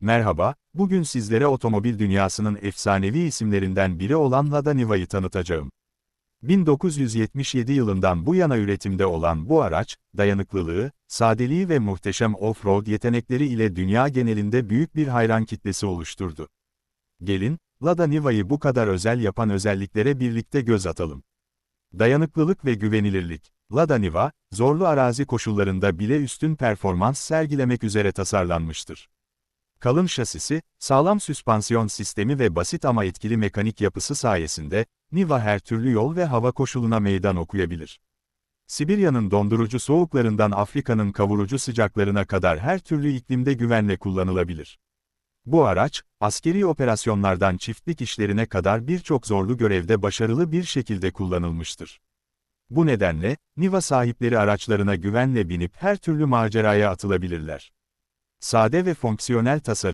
Merhaba, bugün sizlere otomobil dünyasının efsanevi isimlerinden biri olan Lada Niva'yı tanıtacağım. 1977 yılından bu yana üretimde olan bu araç, dayanıklılığı, sadeliği ve muhteşem off-road yetenekleri ile dünya genelinde büyük bir hayran kitlesi oluşturdu. Gelin, Lada Niva'yı bu kadar özel yapan özelliklere birlikte göz atalım. Dayanıklılık ve güvenilirlik. Lada Niva, zorlu arazi koşullarında bile üstün performans sergilemek üzere tasarlanmıştır. Kalın şasisi, sağlam süspansiyon sistemi ve basit ama etkili mekanik yapısı sayesinde, Niva her türlü yol ve hava koşuluna meydan okuyabilir. Sibirya'nın dondurucu soğuklarından Afrika'nın kavurucu sıcaklarına kadar her türlü iklimde güvenle kullanılabilir. Bu araç, askeri operasyonlardan çiftlik işlerine kadar birçok zorlu görevde başarılı bir şekilde kullanılmıştır. Bu nedenle, Niva sahipleri araçlarına güvenle binip her türlü maceraya atılabilirler. Sade ve fonksiyonel tasarım,